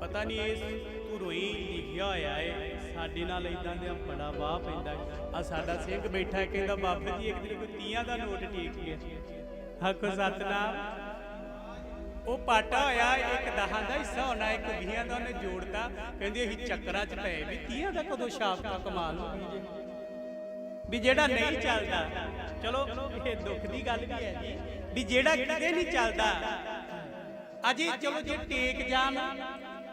ਪਤਾ ਨਹੀਂ ਇਸ ਧੁਰੋਈ ਲਿਖਿਆ ਹੋਇਆ ਏ, ਸਾਡੇ ਨਾਲ ਇਦਾਂ ਦਾ ਬੜਾ ਵਾਹ ਪੈਂਦਾ। ਆ ਸਾਡਾ ਸਿੰਘ ਬੈਠਾ ਕਹਿੰਦਾ, ਬਾਬਾ ਜੀ, ਇੱਕ ਦਿਨ ਕੋਈ ਤੀਆਂ ਦਾ ਨੋਟ ਟੇਕ ਗਿਆ ਆਖੋ, ਸਤਨਾਮ, ਉਹ ਪਾਟਾ ਹੋਇਆ ਇੱਕ ਦਹਾਂ ਦਾ ਹਿੱਸਾ ਹੋਣਾ, ਇੱਕ ਵੀਹਾਂ ਦਾ ਉਹਨੇ ਜੋੜਤਾ। ਕਹਿੰਦੇ, ਅਸੀਂ ਚੱਕਰਾਂ 'ਚ ਪਏ ਵੀ ਤੀਆਂ ਦਾ ਕਦੋਂ ਸ਼ਾਪ ਦਾ ਕਮਾਲ ਹੋ ਗਈ ਜੇ। ਵੀ ਜਿਹੜਾ ਨਹੀਂ ਚੱਲਦਾ, ਚਲੋ, ਇਹ ਦੁੱਖ ਦੀ ਗੱਲ ਵੀ ਹੈ ਜੀ। ਵੀ ਜਿਹੜਾ ਕਿਤੇ ਨਹੀਂ ਚੱਲਦਾ, ਅਜੇ ਚਲੋ ਜੇ ਟੇਕ ਜਾਣ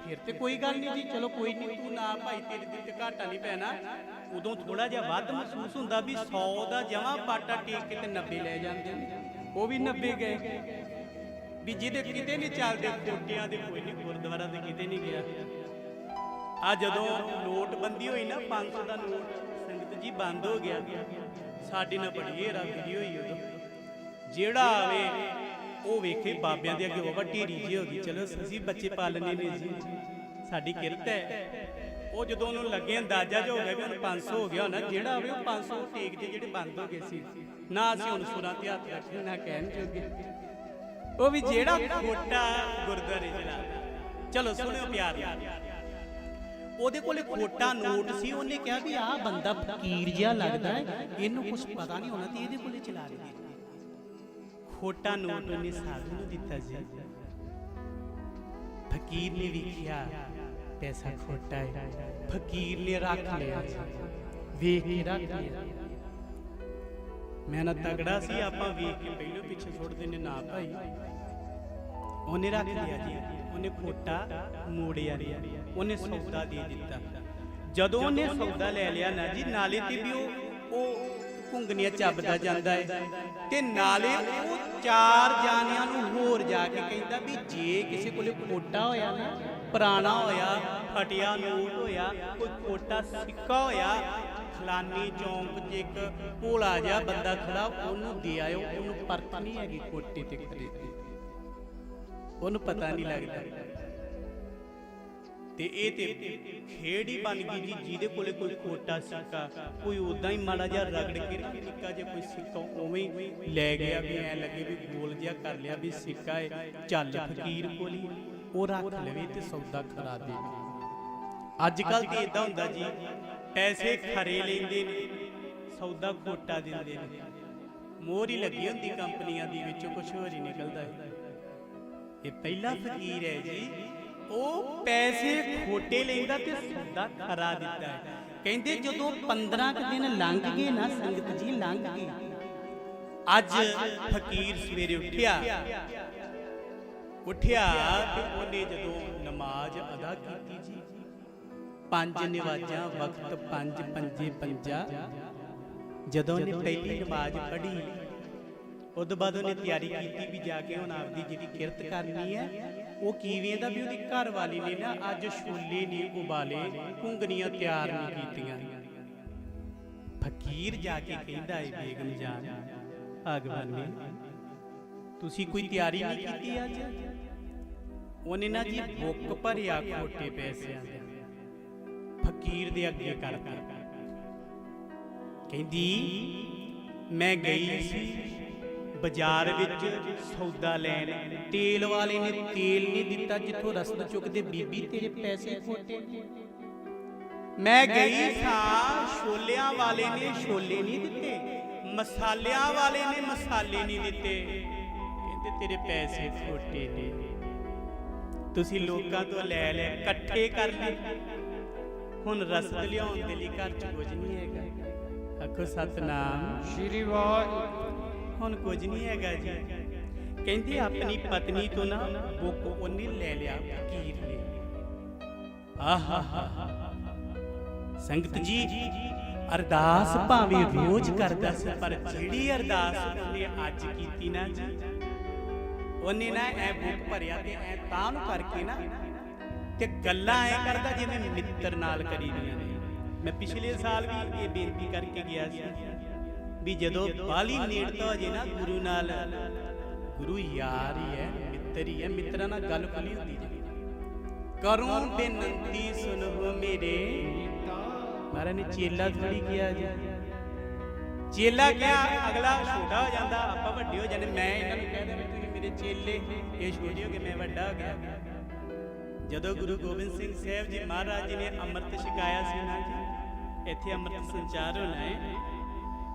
ਫਿਰ ਤੇ ਕੋਈ ਗੱਲ ਨਹੀਂ ਜੀ, ਚਲੋ ਕੋਈ ਨਹੀਂ, ਤੂੰ ਨਾ ਭਾਈ ਤੇਰੇ ਦਿਲ ਤੇ ਘਾਟਾ ਨਹੀਂ ਪੈਣਾ। ਉਦੋਂ ਥੋੜਾ ਜਿਹਾ ਵੱਧ ਮਹਿਸੂਸ ਹੁੰਦਾ ਵੀ 100 ਦਾ ਜਮਾ ਪਾਟਾ ਟੇਕ ਕੇ ਤੇ 90 ਲੈ ਜਾਂਦੇ ਨੇ। ਉਹ ਵੀ 90 ਗਏ। ਵੀ ਜਿਹਦੇ ਕਿਤੇ ਨਹੀਂ ਚੱਲਦੇ ਕੋਟਿਆਂ ਦੇ ਕੋਈ ਨਹੀਂ, ਗੁਰਦੁਆਰਾ ਤੇ ਕਿਤੇ ਨਹੀਂ ਗਿਆ। ਆ ਜਦੋਂ ਨੋਟਬੰਦੀ ਹੋਈ ਨਾ 500 ਦਾ ਨੋਟ, ਸੰਗਤ ਜੀ ਬੰਦ ਹੋ ਗਿਆ। ਸਾਡੇ ਨਾਲ ਬੜੀ ਹੇਰਾ ਫੇਰੀ ਹੋਈ ਉਦੋਂ। ਜਿਹੜਾ ਆਵੇ ਉਹ ਵੇਖੇ ਬਾਬਿਆਂ ਦੇ ਅੱਗੇ ਬਾਬਾ ਢੇਰੀ ਜੀ ਹੋ ਗਈ ਚਲੋ ਅਸੀਂ ਬੱਚੇ ਪਾਲਣੇ ਨੇ ਜੀ। ਸਾਡੀ ਕਿਰਤ ਹੈ। ਉਹ ਜਦੋਂ ਉਹਨੂੰ ਲੱਗੇ, ਅੰਦਾਜ਼ਾ ਜੋ ਹੋ ਗਿਆ ਵੀ ਹੁਣ 500 ਹੋ ਗਿਆ ਹੋਣਾ। ਜਿਹੜਾ ਆਵੇ ਉਹ 500 ਟੇਕ ਜੇ ਜਿਹੜੇ ਬੰਦ ਹੋ ਗਏ ਸੀ। ਨਾ ਅਸੀਂ ਹੁਣ ਸੁਰਾਂ ਤੇ ਹੱਥ ਰੱਖੇ ਨਾ ਕਹਿਣ ਜੋਗੇ। ਉਹ ਵੀ ਜਿਹੜਾ ਖੋਟਾ ਗੁਰਦੁਆਰੇ ਚਲਾ ਚਲੋ ਸੁਣਿਓ ਪਿਆਰ ਨਾਲ। ਉਹਦੇ ਕੋਲੇ ਖੋਟਾ ਨੋਟ ਸੀ। ਉਹਨੇ ਕਿਹਾ ਵੀ ਆਹ ਬੰਦਾ ਫਕੀਰ ਜਿਹਾ ਲੱਗਦਾ ਹੈ। ਇਹਨੂੰ ਕੁਝ ਪਤਾ ਨਹੀਂ ਹੋਣਾ ਤੇ ਇਹਦੇ ਕੋਲੇ ਚਲਾ ਦੇ ਖੋਟਾ ਨੋਟ ਉਹਨੇ ਸਾਧੂ ਨੂੰ ਦਿੱਤਾ ਸੀ। ਫਕੀਰ ਨੇ ਵੇਖਿਆ, ਪੈਸਾ ਖੋਟਾ ਹੈ। ਫਕੀਰ ਨੇ ਰੱਖ ਲਿਆ। ਵੇਖ ਕੇ ਰੱਖ ਲਿਆ। ਮੈਂ ਨਾ ਤਗੜਾ ਸੀ, ਆਪਾਂ ਵੇਖ ਕੇ ਪਹਿਲੋਂ ਪਿੱਛੇ ਛੋੜ ਦਿੰਦੇ, ਨਾ ਭਾਈ। ਉਹਨੇ ਰੱਖ ਲਿਆ ਜੀ। ਉਹਨੇ ਖੋਟਾ ਮੋੜਿਆ ਰਿਆ ਉਹਨੇ ਸੌਦਾ ਦੇ ਦਿੱਤਾ। ਜਦੋਂ ਉਹਨੇ ਸੌਦਾ ਲੈ ਲਿਆ ਨਾ ਜੀ, ਨਾਲੇ ਤੇ ਵੀ ਉਹ ਉਹ ਘੁੰਗਨੀਆਂ ਚੱਬਦਾ ਜਾਂਦਾ ਹੈ ਤੇ ਨਾਲੇ ਉਹ ਚਾਰ ਜਾਨਿਆਂ ਨੂੰ ਹੋਰ ਜਾ ਕੇ ਕਹਿੰਦਾ ਵੀ ਜੇ ਕਿਸੇ ਕੋਲੇ ਖੋਟਾ ਹੋਇਆ ਨਾ, ਪੁਰਾਣਾ ਹੋਇਆ, ਫਟਿਆ ਨੋਟ ਹੋਇਆ, ਕੋਈ ਖੋਟਾ ਸਿੱਕਾ ਹੋਇਆ, ਫਲਾਨੀ ਚੌਂਕ 'ਚ ਇੱਕ ਭੋਲਾ ਜਿਹਾ ਬੰਦਾ ਖੜਾ, ਉਹਨੂੰ ਦੇ ਆਇਓ, ਉਹਨੂੰ ਪਰਤ ਨਹੀਂ ਹੈਗੀ ਕੋਟੇ ਤੇ ਖੜੇ। ਉਹਨੂੰ ਪਤਾ ਨਹੀਂ ਲੱਗਦਾ। ਤੇ ਇਹ ਤੇ ਖੇਡ ਹੀ ਬਣ ਗਈ ਜੀ, ਜਿਹਦੇ ਕੋਲੇ ਕੋਈ ਖੋਟਾ ਸਿੱਕਾ, ਕੋਈ ਉਦਾਂ ਹੀ ਮਾੜਾ ਜਿਹਾ ਰਗੜ ਕੇ ਨਿੱਕਾ ਜਿਹਾ ਕੋਈ ਸਿੱਕਾ, ਉਵੇਂ ਹੀ ਲੈ ਗਿਆ ਵੀ ਐ ਲੱਗੇ ਵੀ ਗੋਲ ਜਿਹਾ ਕਰ ਲਿਆ ਵੀ ਸਿੱਕਾ ਹੈ ਚੱਲ ਫਕੀਰ ਕੋਲੀ ਉਹ ਰੱਖ ਲਵੇ ਤੇ ਸੌਦਾ ਖਰਾ ਦੇ। ਅੱਜ ਕੱਲ ਤੇ ਇਦਾਂ ਹੁੰਦਾ ਜੀ, ਪੈਸੇ ਖਰੇ ਲੈਂਦੇ ਨੇ, ਸੌਦਾ ਖੋਟਾ ਦਿੰਦੇ ਨੇ। ਮੋਹਰ ਹੀ ਲੱਗੀ ਹੁੰਦੀ ਕੰਪਨੀਆਂ ਦੀ ਵਿੱਚੋਂ ਕੁਝ ਹੋਰ ਹੀ ਨਿਕਲਦਾ ਹੈ। ਇਹ ਪਹਿਲਾ ਫਕੀਰ ਹੈ ਜੀ ਉਹ ਪੈਸੇ ਖੋਟੇ ਲੈਂਦਾ ਤੇ ਸੌਦਾ ਖਰਾ ਦਿੰਦਾ ਹੈ। ਕਹਿੰਦੇ ਜਦੋਂ 15 ਕੁ ਦਿਨ ਲੰਘ ਗਏ ਨਾ, ਸੰਗਤ ਜੀ ਲੰਘ ਗਏ ਅੱਜ ਫਕੀਰ ਸਵੇਰੇ ਉੱਠਿਆ। ਉੱਠਿਆ ਤੇ ਉਹਨੇ ਜਦੋਂ ਨਮਾਜ਼ ਅਦਾ ਕੀਤੀ ਜੀ, ਪੰਜ ਨਿਵਾਜਾਂ, ਵਕਤ ਪੰਜ, ਪੰਜੇ, ਪੰਜਾ। ਜਦੋਂ ਉਹਨੇ ਪਹਿਲੀ ਨਮਾਜ਼ ਪੜ੍ਹੀ, ਉਦੋਂ ਬਾਅਦ ਉਹਨੇ ਤਿਆਰੀ ਕੀਤੀ ਵੀ ਜਾ ਕੇ ਹੁਣ ਆਪਦੀ ਜਿਹੜੀ ਕਿਰਤ ਕਰਨੀ ਹੈ ਉਹ ਕਿਵੇਂ ਦਾ ਵੀ ਉਹਦੀ ਘਰ ਵਾਲੀ ਨੇ ਨਾ, ਅੱਜ ਛੋਲੇ ਨਹੀਂ ਉਬਾਲੇ ਕੁੰਗਨੀਆਂ ਤਿਆਰ ਨਹੀਂ ਕੀਤੀਆਂ। ਫਕੀਰ ਜਾ ਕੇ ਕਹਿੰਦਾ ਏ, ਬੇਗਮ ਜਾਨ, ਭਗਵਾਨੇ, ਤੁਸੀਂ ਕੋਈ ਤਿਆਰੀ ਨਹੀਂ ਕੀਤੀ ਅੱਜ? ਉਹਨੇ ਨਾ ਜੀ ਬੁੱਕ ਭਰਿਆ ਖੋਟੇ ਪੈਸਿਆਂ ਦੇ। ਫਕੀਰ ਦੇ ਅੱਗੇ ਕਰਤਾ। ਕਹਿੰਦੀ, ਮੈਂ ਗਈ ਸੀ ਬਾਜ਼ਾਰ ਵਿੱਚ ਸੌਦਾ ਲੈਣ। ਤੇਲ ਵਾਲੇ ਨੇ ਤੇਲ ਨਹੀਂ ਦਿੱਤਾ ਜਿੱਥੋਂ ਰਸਦ ਚੁੱਕਦੇ ਬੀਬੀ ਤੇਰੇ ਪੈਸੇ ਖੋਟੇ। ਮੈਂ ਗਈ ਸਾਂ ਛੋਲਿਆਂ ਵਾਲੇ ਨੇ ਛੋਲੇ ਨਹੀਂ ਦਿੱਤੇ ਮਸਾਲਿਆਂ ਵਾਲੇ ਨੇ ਮਸਾਲੇ ਨਹੀਂ ਦਿੱਤੇ। ਕਹਿੰਦੇ ਤੇਰੇ ਪੈਸੇ ਖੋਟੇ ਨੇ। ਤੁਸੀਂ ਲੋਕਾਂ ਤੋਂ ਲੈ ਲੈ ਇਕੱਠੇ ਕਰ ਲਏ। ਹੁਣ ਰਸਦ ਲਿਆਉਣ ਦੇ ਲਈ ਘਰ 'ਚ ਕੁਝ ਨਹੀਂ ਹੈਗਾ। ਆਖੋ ਸਤਨਾਮ। ਸ਼੍ਰੀ ਵਾਹਿਗੁਰੂ। ਹੁਣ ਕੁਝ ਨਹੀਂ ਹੈਗਾ ਜੀ। ਕਹਿੰਦੀ ਆਪਣੀ ਪਤਨੀ ਤੋਂ ਨਾ ਬੁੱਕ ਉਹਨੇ ਲੈ ਲਿਆ ਫਕੀਰ ਨੇ। ਆਹਾ ਸੰਗਤ ਜੀ, ਅਰਦਾਸ ਭਾਵੇਂ ਰੋਜ਼ ਕਰਦਾ ਸੀ, ਪਰ ਜਿਹੜੀ ਅਰਦਾਸ ਉਹਨੇ ਅੱਜ ਕੀਤੀ ਨਾ ਜੀ, ਉਹਨੇ ਨਾ ਐ ਬੁੱਕ ਭਰਿਆ ਤੇ ਐ ਤਾਂ ਨੂੰ ਕਰਕੇ ਨਾ ਤੇ ਗੱਲਾਂ ਐ ਕਰਦਾ ਜਿਵੇਂ ਮਿੱਤਰ ਨਾਲ ਕਰੀ ਦੀਆਂ ਨੇ। ਮੈਂ ਪਿਛਲੇ ਸਾਲ ਵੀ ਇਹ ਬੇਨਤੀ ਕਰਕੇ ਗਿਆ ਸੀ। ਵੀ ਜਦੋਂ ਬਾਲੀ ਨੇੜਤਾ ਹੋ ਜੇ ਨਾ ਗੁਰੂ ਨਾਲ। ਗੁਰੂ ਯਾਰ ਹੀ ਹੈ, ਮਿੱਤਰ ਹੀ ਹੈ, ਮਿੱਤਰਾਂ ਨਾਲ ਗੱਲ ਖੁੱਲੀ ਹੁੰਦੀ ਜੀ। ਕਰੂੰ ਬੇਨੰਤੀ ਸੁਣੋ ਮੇਰੇ। ਮਹਾਰਾਜ ਨੇ ਚੇਲਾ ਥੋੜੀ ਕਿਹਾ ਜੀ। ਚੇਲਾ ਕਿਹਾ, ਅਗਲਾ ਛੋਟਾ ਹੋ ਜਾਂਦਾ, ਆਪਾਂ ਵੱਡੇ ਹੋ ਜਾਂਦੇ। ਮੈਂ ਇਹਨਾਂ ਨੂੰ ਕਹਿ ਵੀ ਤੁਸੀਂ ਮੇਰੇ ਚੇਲੇ, ਇਹ ਛੋਟੇ ਹੋ ਕੇ ਮੈਂ ਵੱਡਾ ਹੋ ਗਿਆ। ਜਦੋਂ ਗੁਰੂ ਗੋਬਿੰਦ ਸਿੰਘ ਸਾਹਿਬ ਜੀ ਮਹਾਰਾਜ ਜੀ ਨੇ ਅੰਮ੍ਰਿਤ ਛਕਾਇਆ ਸੀ ਨਾ ਜੀ, ਇੱਥੇ ਅੰਮ੍ਰਿਤ ਸੰਚਾਰ ਹੋਣਾ ਹੈ।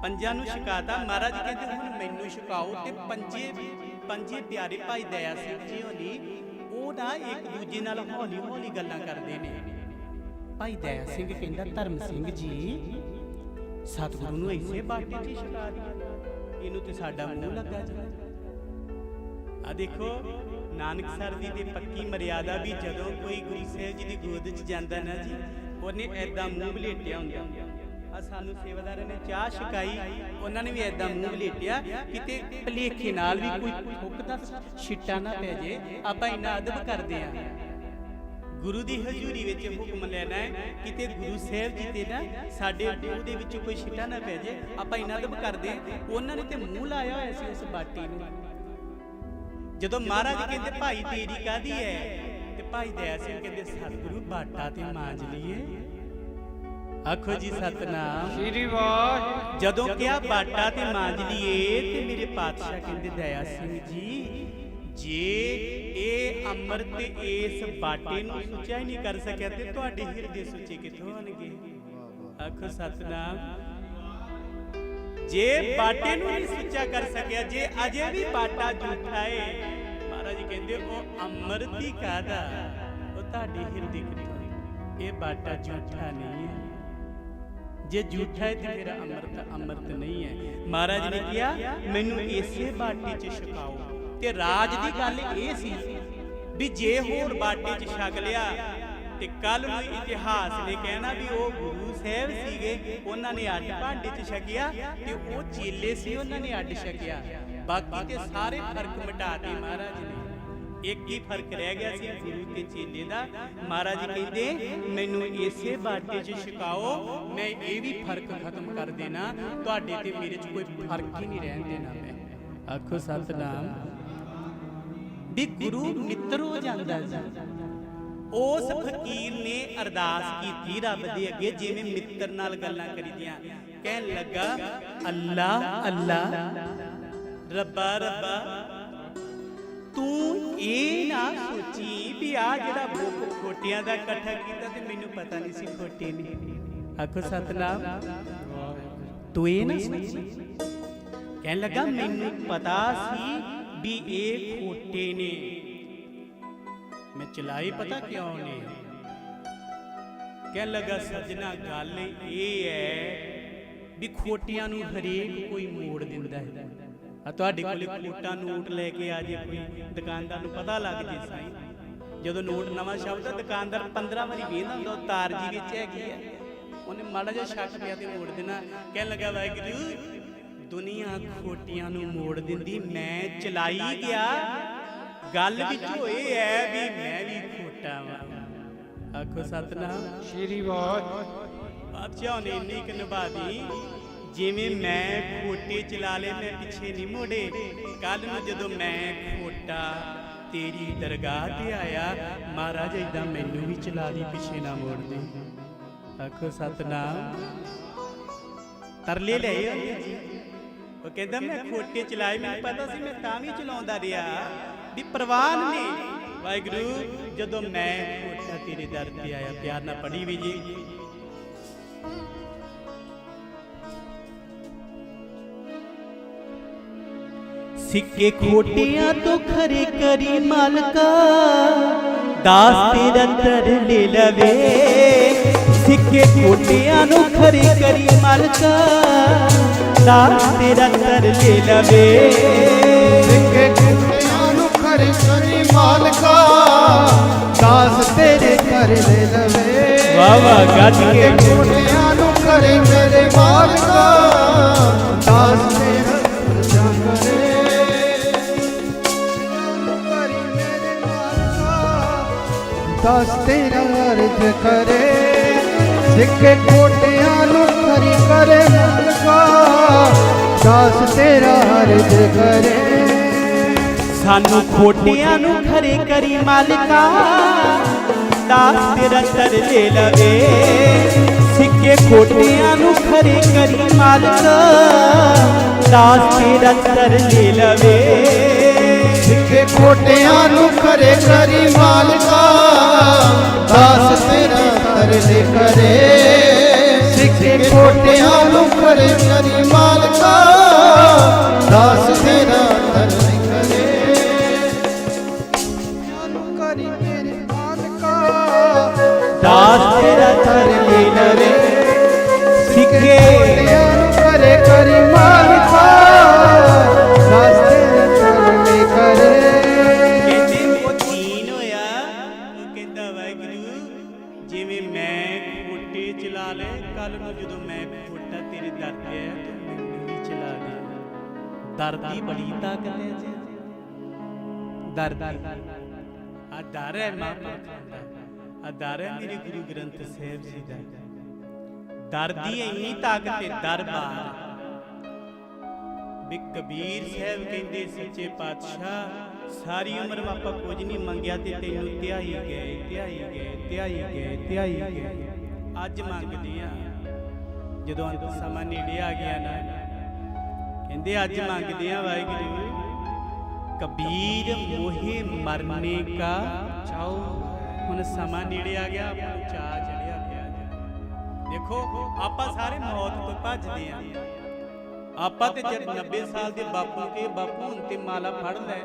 ਪੰਜਾਂ ਨੂੰ ਛਕਾਤਾ ਮਹਾਰਾਜ ਕਹਿੰਦੇ ਹੁਣ ਮੈਨੂੰ ਛਕਾਓ ਤੇ ਪੰਜੇ ਪੰਜੇ ਪਿਆਰੇ ਭਾਈ ਦਇਆ ਸਿੰਘ ਜੀ ਹੋਣੀ ਉਹ ਨਾ ਇੱਕ ਦੂਜੇ ਨਾਲ ਹੌਲੀ ਹੌਲੀ ਗੱਲਾਂ ਕਰਦੇ ਨੇ। ਭਾਈ ਦਇਆ ਸਿੰਘ ਕਹਿੰਦਾ, ਧਰਮ ਸਿੰਘ ਜੀ, ਸਤਿਗੁਰੂ ਨੂੰ ਐਸੇ ਬਾਟੇ 'ਚ ਹੀ ਛਕਾ ਇਹਨੂੰ ਤੇ ਸਾਡਾ ਮੂੰਹ ਲੱਗਾ ਜੀ ਆ ਦੇਖੋ ਨਾਨਕਸਰ ਜੀ ਦੀ ਪੱਕੀ ਮਰਿਆਦਾ ਵੀ ਜਦੋਂ ਕੋਈ ਗੁਰੂ ਸਾਹਿਬ ਜੀ ਦੀ ਗੋਦ 'ਚ ਜਾਂਦਾ ਨਾ ਜੀ, ਉਹਨੇ ਐਦਾਂ ਮੂੰਹ ਬਲੇਟਿਆ ਹੁੰਦਾ। ਆ ਸਾਨੂੰ ਸੇਵਾਦਾਰਾਂ ਨੇ ਚਾਹ ਛਕਾਈ, ਉਹਨਾਂ ਨੇ ਵੀ ਐਦਾਂ ਮੂੰਹ ਬਲੇਟਿਆ ਕਿਤੇ ਭਲੇਖੇ ਨਾਲ ਵੀ ਕੋਈ ਫੁੱਕ ਦਾ ਛਿੱਟਾ ਨਾ ਪੈ ਜੇ, ਆਪਾਂ ਇੰਨਾ ਅਦਬ ਕਰਦੇ ਆ। ਗੁਰੂ ਦੀ ਹਜ਼ੂਰੀ ਵਿੱਚ ਹੁਕਮ ਲੈਣਾ ਹੈ, ਕਿਤੇ ਗੁਰੂ ਸਾਹਿਬ ਜੀ ਤੇ ਨਾ ਸਾਡੇ ਮੂੰਹ ਦੇ ਵਿੱਚ ਕੋਈ ਛਿੱਟਾ ਨਾ ਪੈ ਜੇ, ਆਪਾਂ ਇੰਨਾ ਅਦਬ ਕਰਦੇ ਹਾਂ। ਉਹਨਾਂ ਨੇ ਤੇ ਮੂੰਹ ਲਾਇਆ ਹੋਇਆ ਸੀ ਉਸ ਬਾਟੀ ਨੂੰ। ਜਦੋਂ ਮਹਾਰਾਜ ਕਹਿੰਦੇ, ਭਾਈ ਤੇਰੀ ਕਾਦੀ ਹੈ? ਤੇ ਭਾਈ ਦਇਆ ਸਿੰਘ ਕਹਿੰਦੇ, ਸਤਿਗੁਰੂ ਬਾਟਾ ਤੇ ਮਾਂਜ ਲਈਏ। ਆਖੋ ਜੀ ਸਤਨਾਮ। ਸ਼੍ਰੀ ਵਾਹਿਗੁਰੂ। ਜਦੋਂ ਕਿਹਾ ਬਾਟਾ ਤੇ ਮਾਂਜ ਲਈਏ ਤੇ ਮੇਰੇ ਪਾਤਸ਼ਾਹ ਕਹਿੰਦੇ ਦਇਆ ਸਿੰਘ ਜੀ ਜੇ ਇਹ ਅੰਮ੍ਰਿਤ ਇਸ ਬਾਟੇ ਨੂੰ ਸੁੱਚਾ ਹੀ ਨਹੀਂ ਕਰ ਸਕਿਆ ਤੇ ਤੁਹਾਡੇ ਹਿਰਦੇ ਸੁੱਚੇ ਕਿੱਥੋਂ ਹੋਣਗੇ? ਆਖੋ ਸਤਨਾਮ। ਜੇ ਬਾਟੇ ਨੂੰ ਨਹੀਂ ਸੁੱਚਾ ਕਰ ਸਕਿਆ ਜੇ ਅਜੇ ਵੀ ਬਾਟਾ ਝੂਠਾ ਏ ਮਹਾਰਾਜ ਕਹਿੰਦੇ ਉਹ ਅੰਮ੍ਰਿਤ ਹੀ ਕਾਦਾ ਉਹ ਤੁਹਾਡੇ ਹਿਰਦੇ ਕਿੱਥੋਂ ਇਹ ਬਾਟਾ ਝੂਠਾ ਨਹੀਂ ਹੈ। ਜੇ ਝੂਠਾ ਹੈ ਤੇ ਮੇਰਾ ਅੰਮ੍ਰਿਤ ਅੰਮ੍ਰਿਤ ਨਹੀਂ ਹੈ। ਮਹਾਰਾਜ ਨੇ ਕਿਹਾ, ਮੈਨੂੰ ਇਸੇ ਬਾਟੀ 'ਚ ਛਕਾਓ। ਤੇ ਰਾਜ ਦੀ ਗੱਲ ਇਹ ਸੀ ਵੀ ਜੇ ਹੋਰ ਬਾਟੀ 'ਚ ਛਕ ਲਿਆ, ਤੇ ਕੱਲ ਨੂੰ ਇਤਿਹਾਸ ਨੇ ਕਹਿਣਾ ਵੀ ਉਹ ਗੁਰੂ ਸਾਹਿਬ ਸੀਗੇ, ਉਹਨਾਂ ਨੇ ਅੱਡ ਭਾਂਡੇ 'ਚ ਛਕਿਆ ਤੇ ਉਹ ਚੇਲੇ ਸੀ, ਉਹਨਾਂ ਨੇ ਅੱਡ ਛਕਿਆ। ਬਾਕੀ ਤੇ ਸਾਰੇ ਫ਼ਰਕ ਮਿਟਾ ਦੇ ਮਹਾਰਾਜ ਨੇ। ਇੱਕ ਹੀ ਫ਼ਰਕ ਰਹਿ ਗਿਆ ਸੀ ਗੁਰੂ ਤੇ ਚੇਲੇ ਦਾ। ਮਹਾਰਾਜ ਕਹਿੰਦੇ, ਮੈਨੂੰ ਇਸੇ ਬਾਟੇ 'ਚ ਛਕਾਓ, ਮੈਂ ਇਹ ਵੀ ਫ਼ਰਕ ਖਤਮ ਕਰ ਦੇਣਾ। ਤੁਹਾਡੇ ਤੇ ਮੇਰੇ 'ਚ ਕੋਈ ਫ਼ਰਕ ਹੀ ਨਹੀਂ ਰਹਿਣ ਦੇਣਾ ਮੈਂ। ਆਖੋ ਸਤਨਾਮ। ਵੀ ਗੁਰੂ ਮਿੱਤਰ ਹੋ ਜਾਂਦਾ ਜੀ ਉਸ ਫਕੀਰ ਨੇ ਅਰਦਾਸ ਕੀਤੀ ਰੱਬ ਦੇ ਅੱਗੇ, ਜਿਵੇਂ ਮਿੱਤਰ ਨਾਲ ਗੱਲਾਂ ਕਰੀਦੀਆਂ। ਕਹਿਣ ਲੱਗਾ, ਅੱਲਾ ਅੱਲਾ, ਰੱਬਾ ਰੱਬਾ। ਤੂੰ ਇਹ ਨਾ ਸੋਚੀ ਵੀ ਆ ਜਿਹੜਾ ਬੁੱਕ ਖੋਟਿਆਂ ਦਾ ਇਕੱਠਾ ਕੀਤਾ ਤੇ ਮੈਨੂੰ ਪਤਾ ਨਹੀਂ ਸੀ ਖੋਟੇ ਨੇ। ਆਖੋ ਸਤਨਾਮ, ਤੂੰ ਇਹ ਨਾ ਸੋਚੀ। ਕਹਿਣ ਲੱਗਾ, ਮੈਨੂੰ ਪਤਾ ਸੀ ਵੀ ਇਹ ਖੋਟੇ ਨੇ। ਮੈਂ ਚਲਾਈ ਪਤਾ ਕਿਉਂ ਨੇ? ਕਹਿਣ ਲੱਗਾ, ਸੱਜਣਾ, ਗੱਲ ਇਹ ਹੈ ਵੀ ਖੋਟਿਆਂ ਨੂੰ ਹਰੇਕ ਕੋਈ ਮੋੜ ਦਿੰਦਾ ਹੈ। ਆ ਤੁਹਾਡੇ ਕੋਲੇ ਖੋਟਾ ਨੋਟ ਲੈ ਕੇ ਆ ਜੇ ਕੋਈ ਦੁਕਾਨਦਾਰ ਨੂੰ ਪਤਾ ਲੱਗ ਜੇ ਸਾਈ। ਜਦੋਂ ਨੋਟ ਨਵਾਂ ਸ਼ਬਦ ਆ ਦੁਕਾਨਦਾਰ 15 ਵਾਰੀ ਵੇਖਦਾ ਹੁੰਦਾ ਉਹ ਤਾਰ ਜੀ ਵਿੱਚ ਹੈਗੀ ਆ। ਉਹਨੇ ਮਾੜਾ ਜਿਹਾ ਸ਼ੱਕ ਪਿਆ ਤੇ ਮੋੜ ਦੇਣਾ। ਕਹਿਣ ਲੱਗਾ ਵਾਹਿਗੁਰੂ ਦੁਨੀਆ ਖੋਟੀਆਂ ਨੂੰ ਮੋੜ ਦਿੰਦੀ ਮੈਂ ਚਲਾਈ ਗਿਆ ਗੱਲ ਵਿੱਚ ਹੋਏ ਐ ਵੀ ਮੈਂ ਵੀ ਖੋਟਾ ਵਾਂ। ਆਖੋ ਸਤਨਾਮ। ਸ਼੍ਰੀ ਵਾਹਿਗੁਰੂ। ਬਾਦਸ਼ਾਹ ਨੇ ਇੰਨੀ ਕੁ ਨਿਭਾ ਦੀ ਜਿਵੇਂ ਮੈਂ ਖੋਟੇ ਚਲਾ ਲਏ, ਮੈਂ ਪਿੱਛੇ ਨਹੀਂ ਮੋੜੇ। ਕੱਲ ਨੂੰ ਜਦੋਂ ਮੈਂ ਖੋਟਾ ਤੇਰੀ ਦਰਗਾਹ ਤੇ ਆਇਆ, ਮਹਾਰਾਜ ਇਦਾਂ ਮੈਨੂੰ ਵੀ ਚਲਾ ਦੀ, ਪਿੱਛੇ ਨਾ ਮੋੜ ਦੇ। ਆਖੋ, ਸਤਨਾਮ। ਤਰਲੇ ਲਏ ਹੁੰਦੇ ਜੀ। ਉਹ ਕਹਿੰਦਾ, ਮੈਂ ਖੋਟੇ ਚਲਾਏ, ਮੈਨੂੰ ਪਤਾ ਸੀ, ਮੈਂ ਤਾਂ ਵੀ ਚਲਾਉਂਦਾ ਰਿਹਾ। ਵੀ ਪ੍ਰਵਾਨ ਨੇ। ਵਾਹਿਗੁਰੂ, ਜਦੋਂ ਮੈਂ ਖੋਟਾ ਤੇਰੇ ਦਰ ਤੇ ਆਇਆ, ਪਿਆਰ ਨਾਲ ਪੜੀ ਵੀ ਜੀ। ਸਿੱਕੇ ਖੋਟਿਆਂ ਤੋਂ ਖਰੇ ਕਰੀ ਮਾਲਕਾ। ਦਾਸ ਤੇਰਾ ਤਰ ਲੈ ਲਵੇ। ਸਿੱਕੇ ਖੋਟਿਆਂ ਨੂੰ ਖਰੇ ਕਰੀ ਮਾਲਕਾ। ਦਾਸ ਤੇਰਾ ਤਰ ਲੈ ਲਵੇ। ਸਿੱਕੇ ਕੁੱਤਿਆਂ ਨੂੰ ਖਰੀ ਕਰੀ ਮਾਲਕਾ। ਦਾਸ ਤੇਰੇ ਕਰ ਲੈ ਲਵੇ। ਵਾਹ ਵਾਹ ਗੱਜ ਕੇ। ਕੁੱਤਿਆਂ ਨੂੰ ਖਰੀ ਮੇਰੇ ਮਾਲਕਾ। ਦਾਸ ਤੇਰਾ ਦਸ ਤੇਰਾ ਅਰਜ ਕਰੇ। ਸਿੱਕੇ ਕੋਟਿਆਂ ਨੂੰ ਖਰੀ ਕਰੇ ਮਾਲਕਾ ਦਾਸ ਤੇਰਾ ਅਰਜ ਕਰੇ। ਸਾਨੂੰ ਖੋਟਿਆਂ ਨੂੰ ਖਰੇ ਕਰੀ ਮਾਲਕਾ। ਦਾਸ ਤੇਰਾ ਤਰ ਲੈ ਲਵੇ। ਸਿੱਕੇ ਖੋਟਿਆਂ ਨੂੰ ਖਰੇ ਕਰੀ ਮਾਲਕਾ। ਦਾਸ ਤੇਰਾ ਤਰ ਲੈ ਲਵੇ। ਸਿੱਖੇ ਕੋਟਿਆਂ ਨੂੰ ਖਰੇ ਕਰੀ ਮਾਲਕਾ। ਕਰੇ ਕਰੇ। ਸਿੱਖੇ ਕੋਟਿਆਂ ਨੂੰ ਕਰੇ ਕਰੀ ਮਾਲਕਾ। ਦਾਸ ਤੇਰਾ ਤਰਲੇ ਕਰੇ। ਨੂੰ ਕਰੀ ਮੇਰੇ ਮਾਲਕਾ। ਦਾਸ ਤੇਰਾ ਧਰਮ ਕਰੇ। ਸਿੱਖੇ ਕੋਟਿਆਂ ਨੂੰ ਕਰੇ ਕਰੀ ਮਾਲਕਾ। ਦਰ ਦੀ ਬੜੀ ਤਾਕਤ ਹੈ ਜੀ। ਦਰ ਦੀ ਆ ਦਰ ਹੈ ਮਹਾਂਪੁਰਖਾਂ ਆ ਦਰ ਹੈ ਮੇਰੇ ਗੁਰੂ ਗ੍ਰੰਥ ਸਾਹਿਬ ਜੀ ਦਾ। ਦਰ ਦੀ ਇੰਨੀ ਤਾਕਤ ਹੈ ਦਰਬਾਰ ਵੀ ਕਬੀਰ ਸਾਹਿਬ ਕਹਿੰਦੇ, ਸੱਚੇ ਪਾਤਸ਼ਾਹ, ਸਾਰੀ ਉਮਰ ਆਪਾਂ ਕੁਝ ਨਹੀਂ ਮੰਗਿਆ ਤੇ ਤੈਨੂੰ ਧਿਆਈ ਗਏ ਧਿਆਈ ਗਏ ਧਿਆਈ ਗਏ ਧਿਆਈ ਗਏ। ਅੱਜ ਮੰਗਦੇ ਆ ਜਦੋਂ ਅੰਤ ਸਮਾਂ ਨੇੜੇ ਆ ਗਿਆ ਨਾ ਕਹਿੰਦੇ ਅੱਜ ਮੰਗਦੇ ਆ ਵਾਹਿਗੁਰੂ, ਕਬੀਰ ਮੋਹੇ ਮਰਨੇ ਕਾ ਚਾਉ। ਹੁਣ ਸਮਾਂ ਨੇੜੇ ਆ ਗਿਆ, ਆਪਾਂ ਚਾਹ ਚੜਿਆ ਪਿਆ ਜੀ। ਦੇਖੋ, ਆਪਾਂ ਸਾਰੇ ਮੌਤ ਤੋਂ ਭੱਜਦੇ ਆ। ਆਪਾਂ ਤੇ ਜਦ 90 ਸਾਲ ਦੇ ਬਾਪੂ ਕੇ ਬਾਪੂ ਹੁਣ ਤੇ ਮਾਲਾ ਫੜ ਲੈ,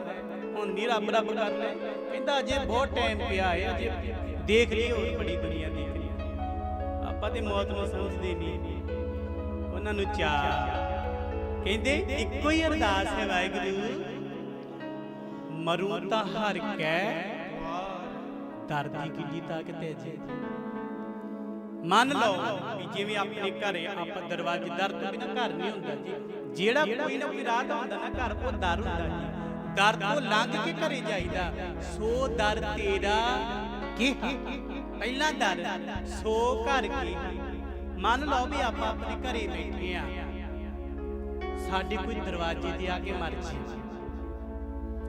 ਹੁਣ ਨਹੀਂ ਰੱਬ ਰੱਬ ਕਰ ਲੈ। ਕਹਿੰਦਾ ਅਜੇ ਬਹੁਤ ਟਾਈਮ ਪਿਆ ਹੈ, ਅਜੇ ਦੇਖ ਲਈ ਹੋਰ ਬੜੀ ਦੁਨੀਆ ਦੇਖ ਲਈ ਆਪਾਂ ਤੇ ਮੌਤ ਨੂੰ ਸਮਝਦੇ ਨਹੀਂ ਉਹਨਾਂ ਨੂੰ ਚਾਹ ਕਹਿੰਦੇ, ਇੱਕੋ ਹੀ ਅਰਦਾਸ ਹੈ ਵਾਹਿਗੁਰੂ। ਮਰੂ ਤਾਂ ਹਰ ਕੈ, ਦਰਦੀ ਕਿੱਡੀ ਤਾਕਤ ਹੈ ਜੀ। ਮੰਨ ਲਓ ਵੀ ਜਿਵੇਂ ਆਪਣੇ ਘਰੇ ਆਪਾਂ ਦਰਵਾਜ਼ੇ, ਦਰ ਤੋਂ ਬਿਨਾ ਘਰ ਨਹੀਂ ਹੁੰਦਾ ਜੀ। ਜਿਹੜਾ ਕੋਈ ਨਾ ਕੋਈ ਰਾਹ ਤਾਂ ਹੁੰਦਾ ਨਾ ਘਰ, ਉਹ ਦਰ ਹੁੰਦਾ ਜੀ। ਦਰ ਤੋਂ ਲੰਘ ਕੇ ਘਰੇ ਜਾਈਦਾ। ਸੋ ਦਰ ਤੇਰਾ ਕੀ? ਪਹਿਲਾ ਦਰ, ਸੋ ਘਰ ਕੀ? ਮੰਨ ਲਓ ਵੀ ਆਪਾਂ ਆਪਣੇ ਘਰੇ ਬੈਠੇ ਆ। ਸਾਡੀ ਕੋਈ ਦਰਵਾਜ਼ੇ ਤੇ ਆ ਕੇ ਮਰ ਜੀ।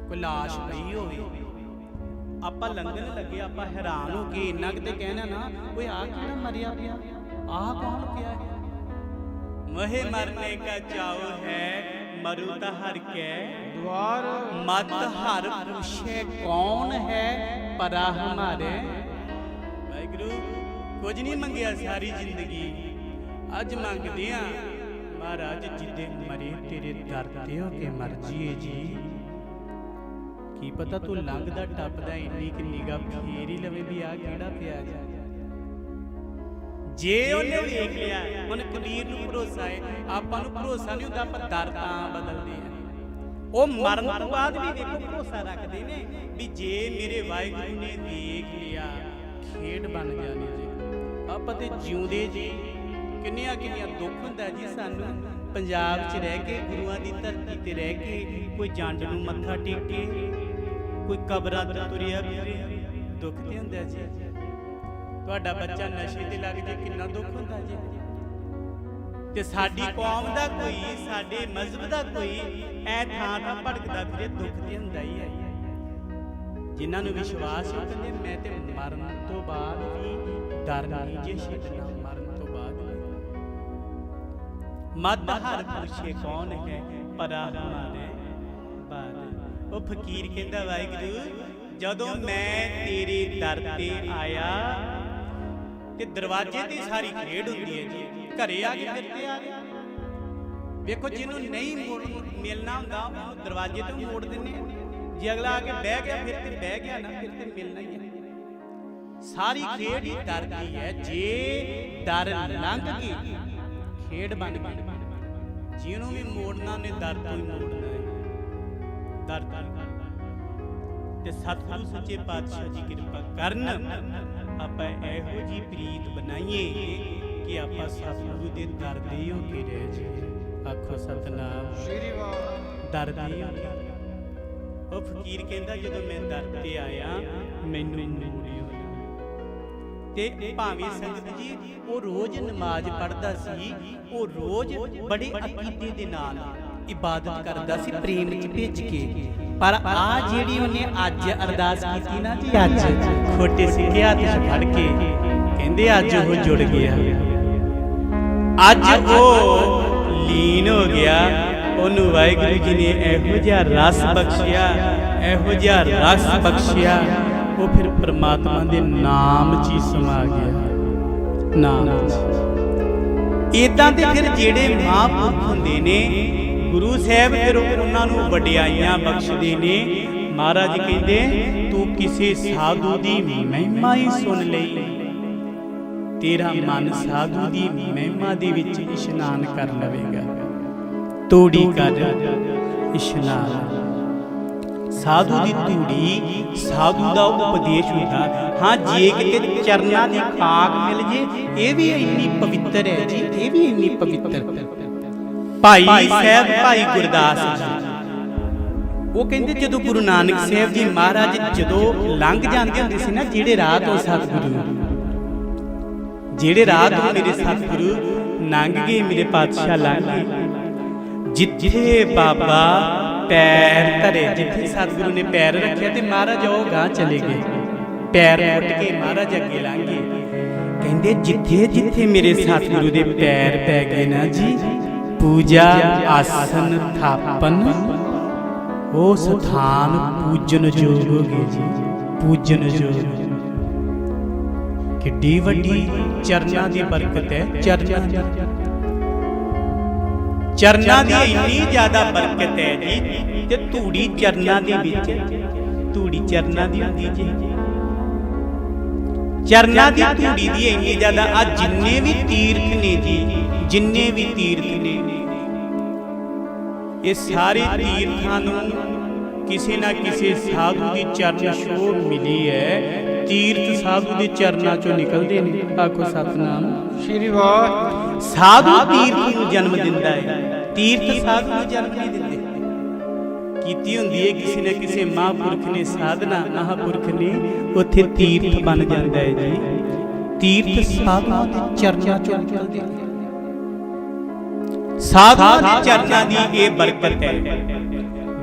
ਕੋਈ লাশ ਪਈ ਹੋਵੇ। ਆਪਾਂ ਲੰਘਣ ਲੱਗੇ, ਆਪਾਂ ਹੈਰਾਨ ਹੋ ਕੇ ਇੰਨਾ ਕਿਤੇ ਕਹਿਣਾ ਨਾ, ਓਏ ਆ ਕਿਹੜਾ ਮਰਿਆ ਪਿਆ? ਆਹ ਕੌਣ ਪਿਆ ਹੈ? ਮਹੇ ਮਰਨੇ ਕਾ ਚਾਉ ਹੈ, ਮਰੂ ਤਾਂ ਹਰ ਕੈ ਦਵਾਰ ਮਤ ਹਰ ਪੁਛੇ ਕੌਣ ਹੈ, ਪਰਾ ਹਮਾਰੇ। ਵਾਹਿਗੁਰੂ, ਕੁਝ ਨਹੀਂ ਮੰਗਿਆ ਸਾਰੀ ਜ਼ਿੰਦਗੀ। ਅੱਜ ਮੰਗਦੇ ਆ। ਮਹਾਰਾਜ, ਜਿੱਦੇ ਮਰੇ ਤੇਰੇ ਦਰ ਤੇ ਹੋ ਕੇ ਮਰ ਜੀਏ ਜੀ। ਕੀ ਪਤਾ ਤੂੰ ਲੰਘਦਾ ਟੱਪਦਾ ਇੰਨੀ ਕਿ ਨਿਗਾ ਫੇਰ ਹੀ ਲਵੇ ਵੀ ਆ ਕਿਹੜਾ ਪਿਆ ਜਾ। ਜੇ ਉਹਨੇ ਵੇਖ ਲਿਆ ਹੁਣ ਕਬੀਰ ਨੂੰ ਭਰੋਸਾ ਹੈ, ਆਪਾਂ ਨੂੰ ਭਰੋਸਾ ਨਹੀਂ ਹੁੰਦਾ, ਆਪਾਂ ਦਰ ਤਾਂ ਬਦਲਦੇ ਆ ਉਹ ਮਰਨ ਤੋਂ ਬਾਅਦ ਵੀ ਦੇਖੋ ਭਰੋਸਾ ਰੱਖਦੇ ਨੇ ਵੀ ਜੇ ਮੇਰੇ ਵਾਹਿਗੁਰੂ ਨੇ ਦੇਖ ਲਿਆ, ਖੇਡ ਬਣ ਜਾਣੀ ਜੀ। ਆਪਾਂ ਤੇ ਜਿਉਂਦੇ ਜੀ। ਕਿੰਨੀਆਂ ਕਿੰਨੀਆਂ ਦੁੱਖ ਹੁੰਦਾ ਜੀ ਸਾਨੂੰ। ਪੰਜਾਬ 'ਚ ਰਹਿ ਕੇ, ਗੁਰੂਆਂ ਦੀ ਧਰਤੀ ਤੇ ਰਹਿ ਕੇ ਕੋਈ ਜੰਡ ਨੂੰ ਮੱਥਾ ਟੇਕੇ ਕੋਈ ਕਬਰਾਂ ਤੇ ਤੁਰਿਆ ਫਿਰੇ ਦੁੱਖ ਤੇ ਹੁੰਦਾ ਜੀ। ਤੁਹਾਡਾ ਬੱਚਾ ਨਸ਼ੇ ਤੇ ਲੱਗ ਜੇ, ਕਿੰਨਾ ਦੁੱਖ ਹੁੰਦਾ ਜੀ। ਤੇ ਸਾਡੀ ਕੌਮ ਦਾ ਕੋਈ, ਸਾਡੇ ਮਜ਼ਹਬ ਦਾ ਕੋਈ ਐ ਥਾਂ ਥਾਂ ਭਟਕਦਾ ਫਿਰੇ, ਦੁੱਖ ਤੇ ਹੁੰਦਾ ਹੀ ਹੈ। ਜਿਨ੍ਹਾਂ ਨੂੰ ਵਿਸ਼ਵਾਸ ਹੈ ਕਹਿੰਦੇ, ਮੈਂ ਤੇ ਮਰਨ ਤੋਂ ਬਾਅਦ ਵੀ ਡਰ ਨਹੀਂ ਜੇ ਛੱਡਣਾ। ਮਦ ਹਰ ਪੁੱਛੇ ਕੌਣ ਹੈ? ਪਰਾ ਹਮਾਰੇ ਬਾਦ। ਉਹ ਫਕੀਰ ਕਹਿੰਦਾ, ਵਾਹਿਗੁਰੂ, ਜਦੋਂ ਮੈਂ ਤੇਰੇ ਦਰ ਤੇ ਆਇਆ, ਤੇ ਦਰਵਾਜ਼ੇ ਤੇ ਸਾਰੀ ਖੇਡ ਹੁੰਦੀ ਹੈ ਜੀ। ਘਰੇ ਆ ਕੇ ਫਿਰ ਆ ਗਿਆ। ਵੇਖੋ, ਜਿਹਨੂੰ ਨਹੀਂ ਮਿਲਣਾ ਹੁੰਦਾ, ਉਹਨੂੰ ਦਰਵਾਜ਼ੇ ਤੋਂ ਮੋੜ ਦਿੰਨੇ ਆ। ਜੇ ਅਗਲਾ ਆ ਕੇ ਬਹਿ ਗਿਆ, ਫਿਰ ਤੇ ਬਹਿ ਗਿਆ ਨਾ, ਫਿਰ ਤੇ ਮਿਲਣਾ ਹੀ ਹੈ ਸਾਰੀ ਖੇਡ ਹੀ ਦਰ ਦੀ ਹੈ। ਜੇ ਦਰ ਲੰਘ ਗਈ, ਖੇਡ ਬਣ ਗਈ। ਜਿਹਨੂੰ ਵੀ ਮੋੜਨਾ ਨੇ ਦਰ ਤੋਂ ਮੋੜਨਾ ਹੈ। ਦਰ ਤੋਂ। ਤੇ ਸਤਿਗੁਰੂ ਸੱਚੇ ਪਾਤਸ਼ਾਹ ਜੀ ਕਿਰਪਾ ਕਰਨ ਆਪਾਂ ਇਹੋ ਜੀ ਪ੍ਰੀਤ ਬਣਾਈਏ ਕਿ ਆਪਾਂ ਸਤਿਗੁਰੂ ਦੇ ਦਰ ਦੇ ਹੋ ਕੇ ਰਹਿ ਜਾਈਏ। ਆਖੋ ਸਤਨਾਮ। ਸ਼੍ਰੀ ਵਾਹਿਗੁਰੂ ਦਰ ਦੇ ਹੋ ਉਹ ਫਕੀਰ ਕਹਿੰਦਾ ਜਦੋਂ ਮੈਂ ਦਰ ਤੇ ਆਇਆ ਮੈਨੂੰ ਤੇ ਭਾਵੇਂ ਸੰਗਤ ਜੀ ਉਹ ਰੋਜ਼ ਨਮਾਜ਼ ਪੜ੍ਹਦਾ ਸੀ, ਉਹ ਰੋਜ਼ ਬੜੇ ਅਕੀਦੇ ਦੇ ਨਾਲ ਇਬਾਦਤ ਕਰਦਾ ਸੀ, ਪ੍ਰੇਮ ਵਿੱਚ ਭਿੱਜ ਕੇ। ਪਰ ਆ ਜਿਹੜੀ ਉਹਨੇ ਅੱਜ ਅਰਦਾਸ ਕੀਤੀ ਨਾ ਜੀ, ਅੱਜ ਖੋਟੇ ਸਿੱਕੇ ਹੱਥ ਫੜ ਕੇ ਕਹਿੰਦੇ ਅੱਜ ਉਹ ਜੁੜ ਗਿਆ। ਅੱਜ ਉਹ ਲੀਨ ਹੋ ਗਿਆ। ਉਹਨੂੰ ਵਾਹਿਗੁਰੂ ਜੀ ਨੇ ਇਹੋ ਜਿਹਾ ਰਸ ਬਖਸ਼ਿਆ, ਇਹੋ ਜਿਹਾ ਰਸ ਬਖਸ਼ਿਆ। ਉਹ ਫਿਰ ਪ੍ਰਮਾਤਮਾ ਦੇ ਨਾਮ 'ਚ ਹੀ ਸਮਾ ਗਿਆ। ਨਾਮ ਇਦਾਂ ਦੇ ਫਿਰ ਜਿਹੜੇ ਮਹਾਂਪੁਰਖ ਹੁੰਦੇ ਨੇ ਗੁਰੂ ਸਾਹਿਬ ਫਿਰ ਉਹਨਾਂ ਨੂੰ ਵਡਿਆਈਆਂ ਬਖਸ਼ਦੇ ਨੇ। ਮਹਾਰਾਜ ਕਹਿੰਦੇ ਤੂੰ ਕਿਸੇ ਸਾਧੂ ਦੀ ਮਹਿਮਾ ਹੀ ਸੁਣ ਲਈ। ਤੇਰਾ ਮਨ ਸਾਧੂ ਦੀ ਮਹਿਮਾ ਦੇ ਵਿੱਚ ਇਸ਼ਨਾਨ ਕਰ ਲਵੇਗਾ। ਤੋੜੀ ਕਰ ਇਸ਼ਨਾਨ। ਸਾਧੂ ਦੀ ਧੂੜੀ ਸਾਧੂ ਦਾ ਉਪਦੇਸ਼ ਹੁੰਦਾ। ਹਾਂ ਜੇ ਕਿਤੇ ਚਰਨਾਂ ਦੀ ਖਾਕ ਮਿਲ ਜੇ ਇਹ ਵੀ ਇੰਨੀ ਪਵਿੱਤਰ ਹੈ ਜੀ ਇਹ ਵੀ ਇੰਨੀ ਪਵਿੱਤਰ। ਭਾਈ ਸਾਹਿਬ ਭਾਈ ਗੁਰਦਾਸ ਜੀ। ਉਹ ਕਹਿੰਦੇ ਜਦੋਂ ਗੁਰੂ ਨਾਨਕ ਸਾਹਿਬ ਜੀ ਮਹਾਰਾਜ ਜਦੋਂ ਲੰਘ ਜਾਂਦੇ ਹੁੰਦੇ ਸੀ ਨਾ ਜਿਹੜੇ ਰਾਹ ਤੋਂ ਸਤਿਗੁਰੂ। ਜਿਹੜੇ ਰਾਹ ਤੋਂ ਮੇਰੇ ਸਤਿਗੁਰੂ ਲੰਘ ਗਏ ਮੇਰੇ ਪਾਤਸ਼ਾਹ ਲੰਘ ਗਏ। ਜਿੱਥੇ ਬਾਬਾ ਪੈਰ ਧਰੇ, ਜਿੱਥੇ ਸਤਿਗੁਰੂ ਨੇ ਪੈਰ ਰੱਖਿਆ ਤੇ ਮਹਾਰਾਜ ਉਹ ਗਾਂ ਚਲੇ ਗਏ। ਪੈਰ ਮੁੱਟ ਕੇ ਮਹਾਰਾਜ ਅੱਗੇ ਲੰਘ ਕਹਿੰਦੇ, ਜਿੱਥੇ ਜਿੱਥੇ ਮੇਰੇ ਸਤਿਗੁਰੂ ਦੇ ਪੈਰ ਪੈ ਗਏ ਨਾ ਜੀ, ਪੂਜਾ ਆਸਨ ਥਾਪਨ, ਉਹ ਸਥਾਨ ਪੂਜਨ ਯੋਗ ਹੋ ਗਏ ਜੀ, ਪੂਜਨ ਯੋਗ। ਕਿੱਡੀ ਵੱਡੀ ਚਰਨਾਂ ਦੀ ਬਰਕਤ ਹੈ, ਚਰਨਾਂ ਦੀ। ਚਰਨਾਂ ਦੀ ਇੰਨੀ ਜ਼ਿਆਦਾ ਬਰਕਤ ਹੈ ਜੀ ਤੇ ਧੂੜੀ ਚਰਨਾਂ ਦੇ ਵਿੱਚ ਧੂੜੀ ਚਰਨਾਂ ਦੀ ਹੁੰਦੀ ਜੀ। ਚਰਨਾਂ ਦੀ ਧੂੜੀ ਦੀ ਇੰਨੀ ਜ਼ਿਆਦਾ ਆ ਜਿੰਨੇ ਵੀ ਤੀਰਥ ਨੇ ਜੀ ਜਿੰਨੇ ਵੀ ਤੀਰਥ ਨੇ। ਇਹ ਸਾਰੇ ਤੀਰਥਾਂ ਨੂੰ ਕਿਸੇ ਨਾ ਕਿਸੇ ਸਾਧੂ ਦੀ ਚਰਨ ਛੋਹ ਮਿਲੀ ਹੈ। ਤੀਰਥ ਸਾਧੂ ਦੇ ਚਰਨਾਂ ਚੋਂ ਨਿਕਲਦੇ ਨੇ। ਆਖੋ ਸਤਨਾਮ। ਸ਼੍ਰੀ ਵਾਹਿ ਸਾਧੂ ਤੀਰਥ ਨੂੰ ਜਨਮ ਦਿੰਦਾ ਹੈ। ਤੀਰਥ ਸਾਧੂ ਨੂੰ ਜਨਮ ਨਹੀਂ ਦਿੰਦੇ। ਕੀਤੀ ਹੁੰਦੀ ਹੈ ਕਿਸੇ ਨਾ ਕਿਸੇ ਮਹਾਂਪੁਰਖ ਨੇ ਸਾਧਨਾ, ਮਹਾਂਪੁਰਖ ਨੇ ਉੱਥੇ ਤੀਰਥ ਬਣ ਜਾਂਦਾ ਹੈ ਜੀ। ਤੀਰਥ ਸਾਧੂ ਦੇ ਚਰਨਾਂ ਚੋਂ ਨਿਕਲਦੇ। ਸਾਧੂ ਦੇ ਚਰਨਾਂ ਦੀ ਇਹ ਬਰਕਤ ਹੈ।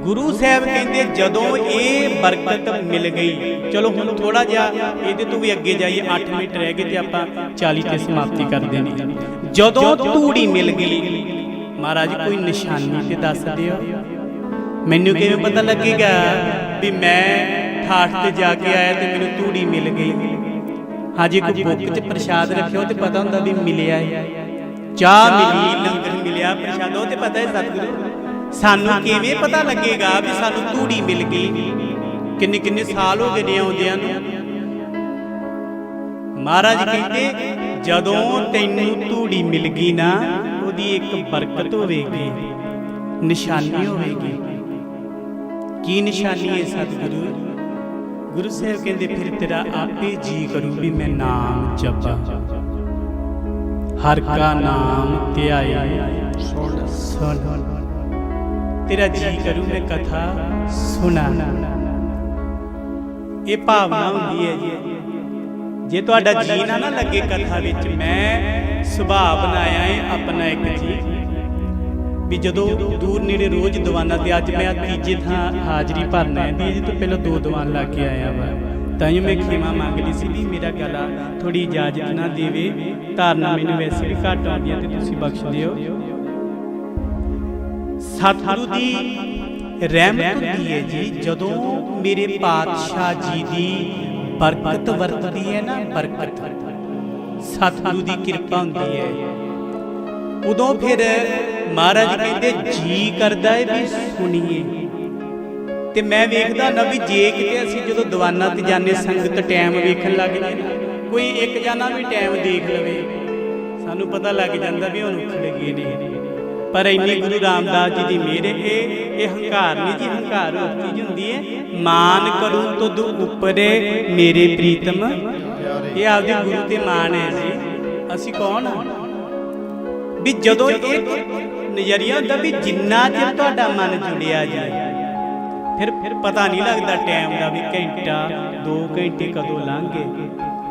ਗੁਰੂ ਸਾਹਿਬ ਕਹਿੰਦੇ ਜਦੋਂ ਇਹ ਬਰਕਤ ਮਿਲ ਗਈ, ਚਲੋ ਹੁਣ ਥੋੜਾ ਜਿਹਾ ਇਹਦੇ ਤੋਂ ਵੀ ਅੱਗੇ ਜਾਈਏ 8 ਮਿੰਟ ਰਹਿ ਗਏ ਤੇ ਆਪਾਂ 40 ਤੇ ਸਮਾਪਤੀ ਕਰ ਦੇਣੀ ਜਦੋਂ ਧੂੜੀ ਮਿਲ ਗਈ, ਮਹਾਰਾਜ ਕੋਈ ਨਿਸ਼ਾਨੀ ਤੇ ਦੱਸ ਦਿਓ। ਮੈਨੂੰ ਕਿਵੇਂ ਪਤਾ ਲੱਗੇਗਾ ਵੀ ਮੈਂ ਠਾਠ ਤੇ ਜਾ ਕੇ ਆਇਆ ਤੇ ਮੈਨੂੰ ਧੂੜੀ ਮਿਲ ਗਈ? ਹਾਂਜੀ ਕੋਈ ਬੁੱਕ 'ਚ ਪ੍ਰਸ਼ਾਦ ਰੱਖਿਓ ਤੇ ਪਤਾ ਹੁੰਦਾ ਵੀ ਮਿਲਿਆ ਹੈ। ਚਾਹ ਮਿਲੀ, ਲੰਗਰ ਮਿਲਿਆ, ਪ੍ਰਸ਼ਾਦ, ਉਹ ਤੇ ਪਤਾ ਹੈ ਸਤਿਗੁਰੂ? ਸਾਨੂੰ ਕਿਵੇਂ ਪਤਾ ਲੱਗੇਗਾ ਵੀ ਸਾਨੂੰ ਧੂੜੀ ਮਿਲ ਗਈ? ਕਿੰਨੇ ਕਿੰਨੇ ਸਾਲ ਹੋ ਗਏ ਨੇ ਆਉਂਦਿਆਂ ਨੂੰ? ਮਹਾਰਾਜ ਕਹਿੰਦੇ, ਜਦੋਂ ਤੈਨੂੰ ਧੂੜੀ ਮਿਲ ਗਈ ਨਾ, ਉਹਦੀ ਇੱਕ ਬਰਕਤ ਹੋਵੇਗੀ, ਨਿਸ਼ਾਨੀ ਹੋਵੇਗੀ। ਕੀ ਨਿਸ਼ਾਨੀ ਹੈ ਸਤਿਗੁਰੂ? ਗੁਰੂ ਸਾਹਿਬ ਕਹਿੰਦੇ, ਫਿਰ ਤੇਰਾ ਆਪੇ ਜੀ ਕਰੂ ਵੀ ਮੈਂ ਨਾਮ ਜਪਾਂ। ਹਰ ਕਾ ਨਾਮ ਧਿਆਏ। ਸੁਣ ਸੁਣ। ਤੇਰਾ ਜੀ ਕਰੂ ਮੈਂ ਕਥਾ ਸੁਣਾ। ਇਹ ਭਾਵਨਾ ਹੁੰਦੀ ਹੈ ਜੀ। ਜੇ ਤੁਹਾਡਾ ਜੀ ਨਾ ਨਾ ਲੱਗੇ ਕਥਾ ਵਿੱਚ, ਮੈਂ ਸੁਭਾਅ ਬਣਾਇਆ ਹੈ ਆਪਣਾ ਇੱਕ ਜੀ। ਵੀ ਜਦੋਂ ਦੂਰ ਨੇੜੇ ਰੋਜ਼ ਦੀਵਾਨਾਂ ਤੇ, ਅੱਜ ਮੈਂ ਤੀਜੇ ਥਾਂ ਹਾਜ਼ਰੀ ਭਰਨਾ ਹੈ, ਵੀ ਇਹਦੇ ਤੋਂ ਪਹਿਲਾਂ ਦੋ ਦੀਵਾਨ ਲਾ ਕੇ ਆਇਆ ਵਾ। ਤਾਂ ਹੀ ਮੈਂ ਖਿਮਾ ਮੰਗ ਲਈ ਸੀ ਵੀ ਮੇਰਾ ਗਲਾ ਥੋੜੀ ਇਜਾਜ਼ਤ ਨਾ ਦੇਵੇ। ਧਾਰਨਾ ਮੈਨੂੰ ਵੈਸੇ ਵੀ ਘੱਟ ਆਉਂਦੀ ਹੈ ਤੇ ਤੁਸੀਂ ਬਖਸ਼ ਦਿਓ ਸਤਿਗੁਰੂ ਦੀ ਰਹਿਮਤ ਹੁੰਦੀ ਹੈ ਜੀ, ਜਦੋਂ ਮੇਰੇ ਪਾਤਸ਼ਾਹ ਜੀ ਦੀ ਬਰਕਤ ਵਰਤਦੀ ਹੈ ਨਾ, ਬਰਕਤ। ਸਤਿਗੁਰੂ ਦੀ ਕਿਰਪਾ ਹੁੰਦੀ ਹੈ। ਉਦੋਂ ਫਿਰ ਮਹਾਰਾਜ ਕਹਿੰਦੇ, ਜੀ ਕਰਦਾ ਹੈ ਵੀ ਸੁਣੀਏ। ਤੇ ਮੈਂ ਵੇਖਦਾ ਨਾ ਵੀ ਜੇ ਕਿਤੇ ਅਸੀਂ ਜਦੋਂ ਦੀਵਾਨਾਂ ਤੇ ਜਾਂਦੇ, ਸੰਗਤ ਟਾਈਮ ਵੇਖਣ ਲੱਗ ਜੇ ਕੋਈ ਇੱਕ ਜਾਨਾ ਵੀ ਟਾਈਮ ਦੇਖ ਲਵੇ। ਸਾਨੂੰ ਪਤਾ ਲੱਗ ਜਾਂਦਾ ਵੀ ਹੁਣ ਉੱਠ ਗਏ ਨੇ। ਪਰ ਇੰਨੀ ਗੁਰੂ ਰਾਮਦਾਸ ਜੀ ਦੀ ਮਿਹਰ ਹੈ ਇਹ ਹੰਕਾਰ ਨਹੀਂ ਜੀ, ਹੰਕਾਰ ਉਹ ਚੀਜ਼ ਹੁੰਦੀ ਹੈ। ਮਾਨ ਕਰੂ ਤੁਧ ਉਪਰੇ ਮੇਰੇ ਪ੍ਰੀਤਮ। ਇਹ ਆਪਦੇ ਗੁਰੂ ਤੇ ਮਾਨ ਹੈ ਜੀ। ਅਸੀਂ ਕੌਣ ਹਾਂ ਵੀ ਜਦੋਂ ਇਹ ਨਜ਼ਰੀਆ ਹੁੰਦਾ ਵੀ ਜਿੰਨਾ ਚਿਰ ਤੁਹਾਡਾ ਮਨ ਜੁੜਿਆ ਜਾਏ ਫਿਰ ਫਿਰ ਪਤਾ ਨਹੀਂ ਲੱਗਦਾ ਟਾਈਮ ਦਾ ਵੀ ਘੰਟਾ 2 ਘੰਟੇ ਕਦੋਂ ਲੰਘ। ਗਏ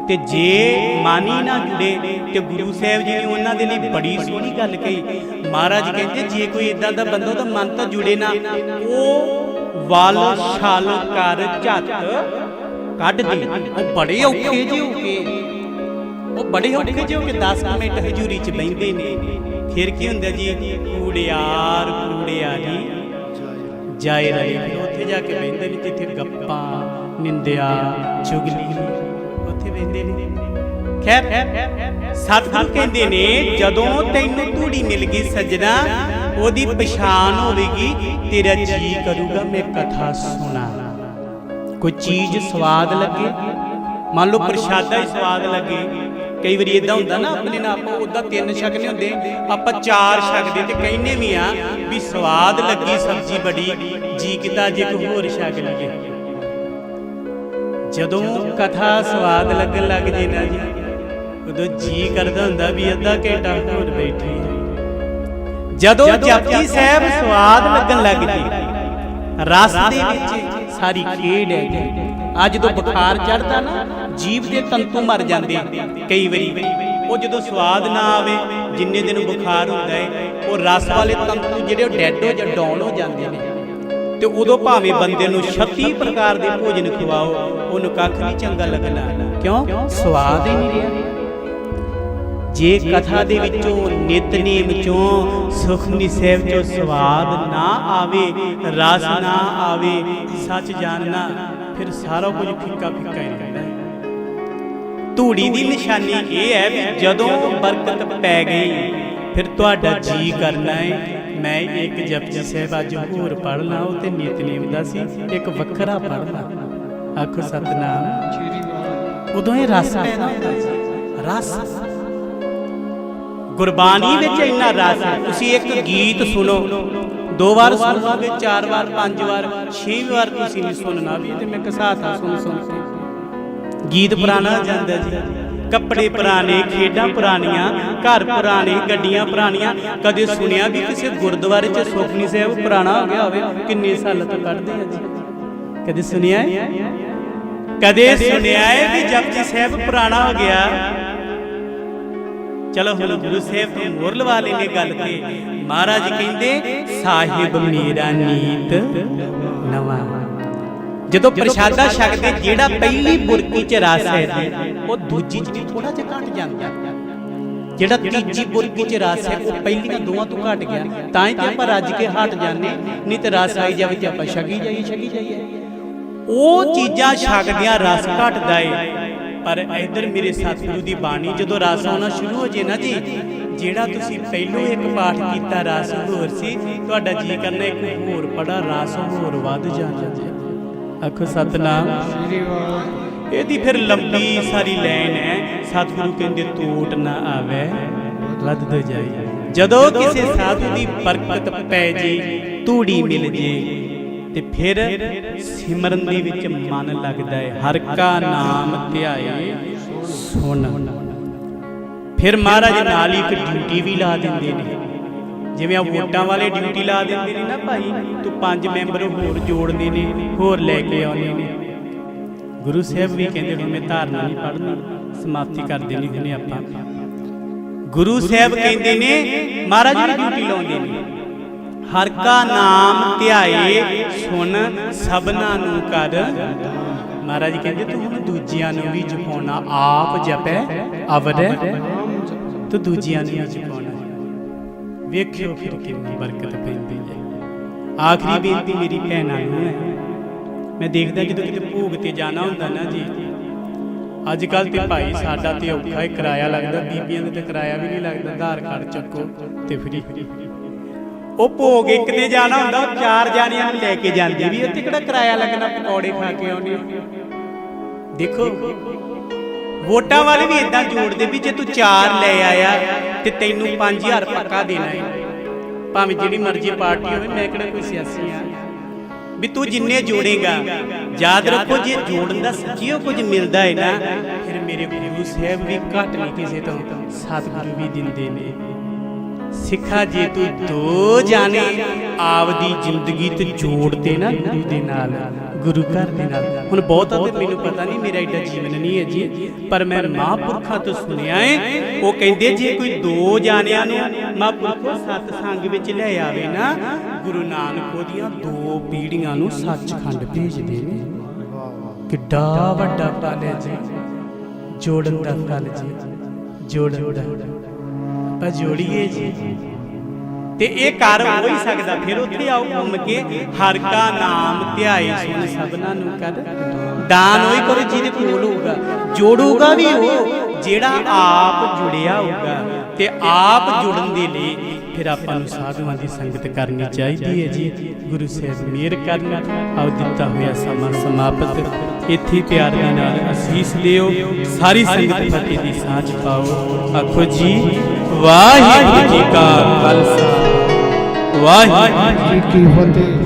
ਤੇ ਜੇ ਮਨ ਹੀ ਨਾ ਜੁੜੇ ਤੇ ਗੁਰੂ ਸਾਹਿਬ ਜੀ ਨੇ ਉਹਨਾਂ ਦੇ ਲਈ ਬੜੀ ਸੋਹਣੀ ਗੱਲ ਕਹੀ। ਮਹਾਰਾਜ ਕਹਿੰਦੇ, ਜੇ ਕੋਈ ਇਦਾਂ ਦਾ ਬੰਦਾ ਉਹਦਾ ਮਨ ਤਾਂ ਜੁੜੇ ਨਾ, ਉਹ ਵਲ ਛਲ ਕਰ ਝੱਟ ਕੱਢ ਦੇ। ਉਹ ਬੜੇ ਔਖੇ ਜਿਹੇ ਹੋ ਕੇ, ਉਹ ਬੜੇ ਔਖੇ ਜਿਹੇ ਹੋ ਕੇ 10 ਮਿੰਟ ਹਜ਼ੂਰੀ 'ਚ ਬੈੰਦੇ ਨੇ। ਫਿਰ ਕੀ ਹੁੰਦਾ ਜੀ? ਕੂੜਿਆਰ, ਕੂੜਿਆਰੀ, ਜਾਏ ਰਹੇ ਫਿਰ ਉੱਥੇ ਜਾ ਕੇ ਬੈੰਦੇ ਨੇ, ਜਿੱਥੇ ਗੱਪਾਂ, ਨਿੰਦਿਆ ਚੁਗਲੀ ਉੱਥੇ ਨੇ। ਖੈਰ ਸਤਿਗੁਰੂ ਕਹਿੰਦੇ ਨੇ, ਜਦੋਂ ਤੈਨੂੰ ਧੂੜੀ ਮਿਲ ਗਈ ਸੱਜਣਾ, ਉਹਦੀ ਪਛਾਣ ਹੋਵੇਗੀ, ਤੇਰਾ ਜੀ ਕਰੂਗਾ, ਮੈਂ ਕਥਾ ਸੁਣਾ। ਕੋਈ ਚੀਜ਼ ਸਵਾਦ ਲੱਗੇ? ਮੰਨ ਲਓ ਪ੍ਰਸ਼ਾਦਾ ਹੀ ਸਵਾਦ ਲੱਗੇ। ਕਈ ਵਾਰੀ ਇਦਾਂ ਹੁੰਦਾ ਨਾ, ਆਪਣੇ ਨਾਲ ਆਪਾਂ ਉਦਾਂ ਤਿੰਨ ਛਕਨੇ ਹੁੰਦੇ। ਆਪਾਂ ਚਾਰ ਛਕਦੇ ਤੇ ਕਹਿੰਨੇ ਵੀ ਆ ਵੀ ਸਵਾਦ ਲੱਗੀ ਸਬਜ਼ੀ ਬੜੀ, ਜੀ ਕਿਤਾ ਜੇ ਕੋਈ ਹੋਰ ਛਕ ਲਈਏ ਜਦੋਂ ਕਥਾ ਸਵਾਦ ਲੱਗਣ ਲੱਗ ਜੇ ਨਾ ਜੀ ਉਦੋਂ ਜੀ ਕਰਦਾ ਹੁੰਦਾ ਵੀ ਅੱਧਾ ਘੰਟਾ ਹੋਰ ਬੈਠੀ ਜਦੋਂ ਜਪਜੀ ਸਾਹਿਬ ਸਵਾਦ ਲੱਗਣ ਲੱਗ ਜੇ ਰਸ ਦੇ ਵਿੱਚ ਸਾਰੀ ਖੇਡ ਹੈ ਜੀ। ਅੱਜ ਜਦੋਂ ਬੁਖਾਰ ਚੜਦਾ ਨਾ ਜੀਭ ਦੇ ਤੰਤੂ ਮਰ ਜਾਂਦੇ ਕਈ ਵਾਰੀ ਉਹ ਜਦੋਂ ਸਵਾਦ ਨਾ ਆਵੇ ਜਿੰਨੇ ਦਿਨ ਬੁਖਾਰ ਹੁੰਦਾ ਹੈ ਉਹ ਰਸ ਵਾਲੇ ਤੰਤੂ ਜਿਹੜੇ ਉਹ ਡੈਡ ਹੋ ਜਾਂ ਡਾਊਨ ਹੋ ਜਾਂਦੇ ਨੇ। ਤੇ ਉਦੋਂ ਭਾਵੇਂ ਬੰਦੇ ਨੂੰ 36 ਪ੍ਰਕਾਰ ਦੇ ਭੋਜਨ ਖਵਾਓ, ਉਹਨੂੰ ਕੱਖ ਨਹੀਂ ਚੰਗਾ ਲੱਗਣਾ। ਕਿਉਂ? ਸਵਾਦ ਹੀ ਨਹੀਂ ਰਿਹਾ। ਜੇ ਕਥਾ ਦੇ ਵਿੱਚੋਂ, ਨਿਤਨੇਮ ਚੋਂ ਸੁਖਮਨੀ ਸਾਹਿਬ ਚੋਂ ਸਵਾਦ ਨਾ ਆਵੇ, ਰਸ ਨਾ ਆਵੇ, ਸੱਚ ਜਾਣਨਾ, ਫਿਰ ਸਾਰਾ ਕੁਝ ਫਿੱਕਾ ਫਿੱਕਾ ਹੀ ਰਹਿੰਦਾ ਹੈ। ਧੂੜੀ ਦੀ ਨਿਸ਼ਾਨੀ ਇਹ ਹੈ ਵੀ ਜਦੋਂ ਬਰਕਤ ਪੈ ਗਈ, ਫਿਰ ਤੁਹਾਡਾ ਜੀ ਕਰਨਾ ਹੈ। ਮੈਂ ਇੱਕ ਜਪਜੀ ਸਾਹਿਬ ਅੱਜ ਹੋਰ ਪੜ੍ਹਨਾ, ਉਹ ਤੇ ਨਿਤਨੇਮ ਦਾ ਸੀ, ਇੱਕ ਵੱਖਰਾ ਪੜ੍ਹਨਾ ਆਖੋ, ਸਤਨਾਮ। ਉਦੋਂ ਇਹ ਰਸ ਪੈਦਾ ਹੁੰਦਾ ਸੀ। ਰਸ। ਗੁਰਬਾਣੀ ਵਿੱਚ ਇੰਨਾ ਰਸ ਹੈ। ਤੁਸੀਂ ਇੱਕ ਗੀਤ ਸੁਣੋ। ਦੋ ਵਾਰ ਸੁਣੋਗੇ, ਚਾਰ ਵਾਰ, ਪੰਜ ਵਾਰ, ਛੇ ਵਾਰ ਤੁਸੀਂ ਨਹੀਂ ਸੁਣਨਾ ਵੀ ਤੇ ਮੈਂ ਕਸਾਤਾ ਸੁਣ ਸੁਣ ਕੇ ਗੀਤ ਪੁਰਾਣਾ ਹੋ ਜਾਂਦਾ ਜੀ। ਕੱਪੜੇ ਪੁਰਾਣੇ, ਖੇਡਾਂ ਪੁਰਾਣੀਆਂ, ਘਰ ਪੁਰਾਣੇ, ਗੱਡੀਆਂ ਪੁਰਾਣੀਆਂ। ਕਦੇ ਸੁਣਿਆ ਵੀ ਕਿਸੇ ਗੁਰਦੁਆਰੇ 'ਚ ਸੁਖਨੀ ਸਾਹਿਬ ਪੁਰਾਣਾ ਹੋ ਗਿਆ ਹੋਵੇ, ਕਿੰਨੇ ਸਾਲ ਤੋਂ ਪੜ੍ਹਦੇ ਆ ਜੀ? ਕਦੇ ਸੁਣਿਆ ਹੈ? ਕਦੇ ਸੁਣਿਆ ਹੈ ਵੀ ਜਪਜੀ ਸਾਹਿਬ ਪੁਰਾਣਾ ਹੋ ਗਿਆ? ਚਲੋ ਹੁਣ ਗੁਰੂ ਸਾਹਿਬ ਤੋਂ ਮੋਹਰ ਲਵਾ ਲੈਨੇ ਗੱਲ ਤੇ। ਮਹਾਰਾਜ ਕਹਿੰਦੇ, ਸਾਹਿਬ ਮੇਰਾ ਨੀਤ ਨਵਾਂ ਜਦੋਂ ਪ੍ਰਸ਼ਾਦਾ ਛਕਦੇ ਜਿਹੜਾ ਪਹਿਲੀ ਬੁਰਕੀ ਚ ਰਸ ਹੈ ਉਹ ਦੂਜੀ ਚ ਵੀ ਥੋੜਾ ਜਿਹਾ ਘਟ ਜਾਂਦਾ। ਜਿਹੜਾ ਤੀਜੀ ਬੁਰਕੀ ਚ ਰਸ ਹੈ ਉਹ ਪਹਿਲੀਆਂ ਦੋਵਾਂ ਤੋਂ ਘਟ ਗਿਆ। ਤਾਂ ਹੀ ਤੇ ਆਪਾਂ ਰੱਜ ਕੇ ਹਟ ਜਾਂਦੇ ਨਹੀਂ ਤੇ ਰਸ ਆਈ ਜਾਵੇ ਤੇ ਆਪਾਂ ਛਕੀ ਜਾਈਏ ਛਕੀ ਜਾਈਏ। ਉਹ ਚੀਜ਼ਾਂ ਛਕਦਿਆਂ ਰਸ ਘਟਦਾ ਏ। ਪਰ ਇਧਰ ਮੇਰੇ ਸਤਿਗੁਰੂ ਦੀ ਬਾਣੀ ਜਦੋਂ ਰਸ ਆਉਣਾ ਸ਼ੁਰੂ ਹੋ ਜੇ ਨਾ ਜੀ ਜਿਹੜਾ ਤੁਸੀਂ ਪਹਿਲੋਂ ਇੱਕ ਪਾਠ ਕੀਤਾ ਰਸ ਹੋਰ ਸੀ ਤੁਹਾਡਾ ਜੀ ਕਰਨਾ ਇੱਕ ਹੋਰ ਪੜਾ ਰਸ ਹੋਰ ਵੱਧ ਜਾਣਾ ਜੀ ਆਖੋ ਸਤਨਾਮ। ਸ੍ਰੀ ਵਾਹਿਗੁਰੂ ਇਹਦੀ ਫਿਰ ਲੰਬੀ ਸਾਰੀ ਲਾਈਨ ਹੈ, ਸਤਿਗੁਰੂ ਕਹਿੰਦੇ ਟੋਟ ਨਾ ਆਵੇ ਵੱਧਦੇ ਜਾਈ। ਜਦੋਂ ਕਿਸੇ ਸਾਧੂ ਦੀ ਬਰਕਤ ਪੈ ਜੇ, ਤੂੜੀ ਮਿਲ ਜੇ, ਤੇ ਫਿਰ ਸਿਮਰਨ ਦੇ ਵਿੱਚ ਮਨ ਲੱਗਦਾ ਹੈ, ਹਰ ਕਾ ਨਾਮ ਧਿਆਏ ਸੁਣ। ਫਿਰ ਮਹਾਰਾਜ ਨਾਲ ਹੀ ਇੱਕ ਡਿਊਟੀ ਵੀ ਲਾ ਦਿੰਦੇ ਨੇ। ਜਿਵੇਂ ਆ ਵੋਟਾਂ ਵਾਲੇ ਡਿਊਟੀ ਲਾ ਦਿੰਦੇ ਨੇ ਨਾ ਭਾਈ, ਤੂੰ ਪੰਜ ਮੈਂਬਰ ਹੋਰ ਜੋੜਨੇ ਨੇ, ਹੋਰ ਲੈ ਕੇ ਆਉਣੇ ਨੇ। ਗੁਰੂ ਸਾਹਿਬ ਵੀ ਕਹਿੰਦੇ ਹੁਣ ਮੈਂ ਧਾਰਨਾ ਨਹੀਂ ਪੜ੍ਹਨੀ, ਸਮਾਪਤੀ ਕਰ ਦੇਣੀ ਹੁਣੇ ਆਪਾਂ। ਗੁਰੂ ਸਾਹਿਬ ਕਹਿੰਦੇ ਨੇ, ਮਹਾਰਾਜ ਦੀ ਡਿਊਟੀ ਲਾਉਂਦੇ ਨੇ। ਹਰ ਕਾ ਨਾਮ ਧਿਆਏ, ਸੁਣ, ਸਭਨਾ ਨੂੰ ਕਰ। ਮਹਾਰਾਜ ਕਹਿੰਦੇ, ਤੂੰ ਹੁਣ ਦੂਜਿਆਂ ਨੂੰ ਵੀ ਜਪਾਉਣਾ, ਆਪ ਜਪੈ, ਅਵਰ। ਤੂੰ ਦੂਜਿਆਂ ਨੂੰ ਵੀ ਜਪਾਉਣਾ। ਵੇਖਿਓ ਫਿਰ ਕਿੰਨੀ ਬਰਕਤ ਪੈਂਦੀ ਹੈ। ਆਖਰੀ ਬੇਨਤੀ ਮੇਰੀ ਭੈਣਾਂ ਨੂੰ ਹੈ। ਮੈਂ ਦੇਖਦਾ ਜਦੋਂ ਕਿਤੇ ਭੋਗ ਤੇ ਜਾਣਾ ਹੁੰਦਾ ਨਾ ਜੀ ਅੱਜ ਕੱਲ ਤੇ ਭਾਈ ਸਾਡਾ ਤੇ ਔਖਾ ਹੀ ਕਿਰਾਇਆ ਲੱਗਦਾ, ਬੀਬੀਆਂ ਦਾ ਤੇ ਕਿਰਾਇਆ ਵੀ ਨਹੀਂ ਲੱਗਦਾ, ਆਧਾਰ ਕਾਰਡ ਚੱਕੋ ਤੇ ਫਰੀ। ਉਹ ਭੋਗ ਇੱਕ ਤੇ ਜਾਣਾ ਹੁੰਦਾ, ਉਹ ਚਾਰ ਜਾਣਿਆਂ ਨੂੰ ਲੈ ਕੇ ਜਾਂਦੀ ਵੀ, ਉੱਥੇ ਕਿਹੜਾ ਕਿਰਾਇਆ ਲੱਗਣਾ, ਪਕੌੜੇ ਖਾ ਕੇ ਆਉਣੇ ਦੇਖੋ ਵੋਟਾਂ ਵਾਲੇ ਵੀ ਇਦਾਂ ਜੋੜਦੇ ਵੀ ਜੇ ਤੂੰ ਚਾਰ ਲੈ ਆਇਆ ਤੇ ਤੈਨੂੰ 5000 ਪੱਕਾ ਦੇਣਾ ਹੈ। ਭਾਵੇਂ ਜਿਹੜੀ ਮਰਜ਼ੀ ਪਾਰਟੀ ਹੋਵੇ, ਮੈਂ ਕਿਹੜਾ ਕੋਈ ਸਿਆਸੀ ਆ ਵੀ ਤੂੰ ਜਿੰਨੇ ਜੋੜੇਗਾ, ਯਾਦ ਰੱਖੋ ਜੇ ਜੋੜਨ ਦਾ ਸੱਚੀਓ ਕੁਝ ਮਿਲਦਾ ਹੈ ਨਾ, ਫਿਰ ਮੇਰੇ ਗੁਰੂ ਸਾਹਿਬ ਵੀ ਘੱਟ ਨਹੀਂ ਕਿਸੇ ਤੋਂ ਸਤਿਗੁਰੂ ਵੀ ਦਿੰਦੇ ਨੇ। ਸਿੱਖਾ ਜੇ ਤੂੰ ਦੋ ਜਾਣੇ ਆਪਦੀ ਜ਼ਿੰਦਗੀ ਤੇ ਜੋੜਦੇ ਨਾ ਗੁਰੂ ਦੇ ਨਾਲ ਗੁਰੂ ਘਰ ਦੇ ਨਾਲ। ਹੁਣ ਬਹੁਤਾ ਤੇ ਮੈਨੂੰ ਪਤਾ ਨਹੀਂ, ਮੇਰਾ ਐਡਾ ਜੀਵਨ ਨਹੀਂ ਹੈ ਜੀ। ਪਰ ਮੈਂ ਮਹਾਂਪੁਰਖਾਂ ਤੋਂ ਸੁਣਿਆ ਹੈ ਉਹ ਕਹਿੰਦੇ ਜੇ ਕੋਈ ਦੋ ਜਾਣਿਆਂ ਨੂੰ ਮਹਾਂਪੁਰਖੋ ਸਤ ਵਿੱਚ ਲੈ ਆਵੇ ਨਾ, ਗੁਰੂ ਨਾਨਕ ਉਹਦੀਆਂ ਦੋ ਪੀੜੀਆਂ ਨੂੰ ਸੱਚਖੰਡ ਭੇਜਦੇ ਨੇ ਕਿੱਡਾ ਵੱਡਾ ਫਲ ਹੈ ਜੀ। ਜੋੜਨ ਦਾ ਫਲ ਜੀ। ਜੋੜਨ ਦਾ। ਆਪਾਂ ਜੋੜੀਏ ਜੀ। ਤੇ ਇਹ ਕਰ ਹੋ ਹੀ ਸਕਦਾ। ਫਿਰ ਉੱਥੇ ਆਓ ਘੁੰਮ ਕੇ ਹਰ ਕਾ ਨਾਮ ਧਿਆਏ ਸੁਣ ਸਭਨਾ ਨੂੰ ਕਰ। ਦਾਨ ਹੋਈ ਕਰੋ ਜਿਹਦੇ ਕੋਲ ਹੋਊਗਾ। ਜੋੜੂਗਾ ਵੀ ਉਹ, ਜਿਹੜਾ ਆਪ ਜੁੜਿਆ ਹੋਊਗਾ। ਤੇ ਆਪ ਜੁੜਨ ਦੇ ਲਈ ਫਿਰ ਆਪਾਂ ਨੂੰ ਸਾਧੂਆਂ ਦੀ ਸੰਗਤ ਕਰਨੀ ਚਾਹੀਦੀ ਹੈ ਜੀ। ਗੁਰੂ ਸਾਹਿਬ ਮਿਹਰ ਕਰਨ। ਆਓ ਦਿੱਤਾ ਹੋਇਆ ਸਮਾਂ ਸਮਾਪਤ। ਇੱਥੇ ਪਿਆਰ ਦੇ ਨਾਲ ਅਸੀਸ ਦਿਓ। ਸਾਰੀ ਸੰਗਤ ਫਤਿਹ ਦੀ ਸਾਂਝ ਪਾਓ। ਆਖੋ ਜੀ, ਵਾਹਿਗੁਰੂ ਜੀ ਕਾ ਖਾਲਸਾ। ਵਾਹਿਗੁਰੂ ਜੀ ਕੀ ਫਤਿਹ